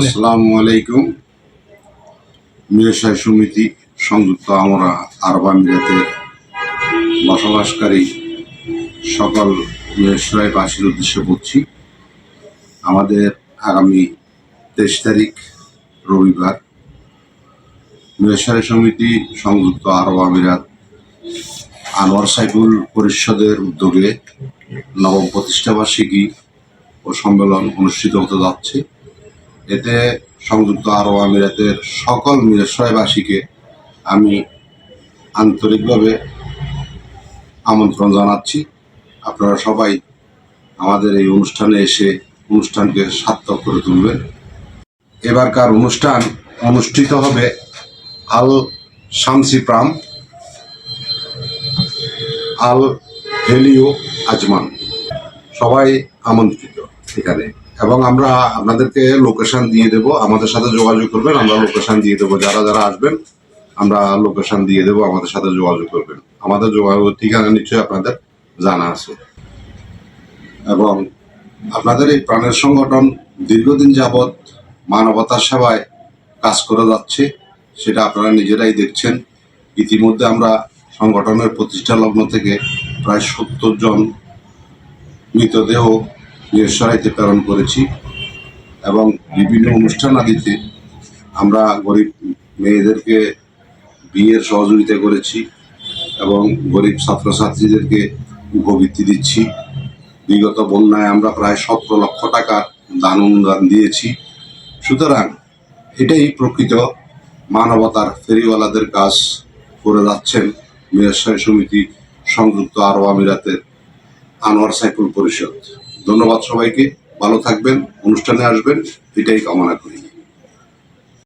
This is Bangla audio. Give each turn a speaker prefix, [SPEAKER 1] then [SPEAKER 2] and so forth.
[SPEAKER 1] আসসালামু আলাইকুম। মিরসাই সমিতি সংযুক্ত আমরা আরব আমিরাতের বসবাসকারী সকল মিরসরাইবাসীর উদ্দেশ্যে বলছি, আমাদের আগামী তেইশ তারিখ রবিবার মিরসরাই সমিতি সংযুক্ত আরব আমিরাত আনোয়ার সাইকুল পরিষদের উদ্যোগে নবম প্রতিষ্ঠাবার্ষিকী ও সম্মেলন অনুষ্ঠিত হতে যাচ্ছে। এতে সংযুক্ত আরব আমিরাতের সকল মিরসরাইবাসীকে আমি আন্তরিকভাবে আমন্ত্রণ জানাচ্ছি। আপনারা সবাই আমাদের এই অনুষ্ঠানে এসে অনুষ্ঠানকে সার্থক করে তুলবেন। এবারকার অনুষ্ঠান অনুষ্ঠিত হবে আল শামসি প্রাম আল হেলিও আজমান। সবাই আমন্ত্রিত এখানে। এবং আমরা আপনাদেরকে লোকেশন দিয়ে দেব। আমাদের সাথে যোগাযোগ করবেন, আমরা লোকেশন দিয়ে দেবো। যারা যারা আসবেন, আমরা লোকেশন দিয়ে দেবো, আমাদের সাথে যোগাযোগ করবেন। আমাদের যোগাযোগ ঠিকানা নিশ্চয়ই আপনাদের জানা আছে। এবং আপনাদের এই প্রাণের সংগঠন দীর্ঘদিন যাবৎ মানবতার সেবায় কাজ করে যাচ্ছে, সেটা আপনারা নিজেরাই দেখছেন। ইতিমধ্যে আমরা সংগঠনের প্রতিষ্ঠা লগ্ন থেকে প্রায় সত্তর জন মৃতদেহ নিঃসরাইতে প্রেরণ করেছি এবং বিভিন্ন অনুষ্ঠান আদিতে আমরা গরিব মেয়েদেরকে বিয়ের সহযোগিতা করেছি এবং গরিব ছাত্রছাত্রীদেরকে উপবৃত্তি দিচ্ছি। বিগত বন্যায় আমরা প্রায় সতেরো লক্ষ টাকা দান অনুদান দিয়েছি। সুতরাং এটাই প্রকৃত মানবতার ফেরিওয়ালাদের কাজ করে যাচ্ছেন মিরাশাহী সমিতি সংযুক্ত আরব আমিরাতের আনোয়ার সাইকুল পরিষদ। ধন্যবাদ সবাইকে। ভালো থাকবেন অনুষ্ঠানে আসবেন এটাই কামনা করি।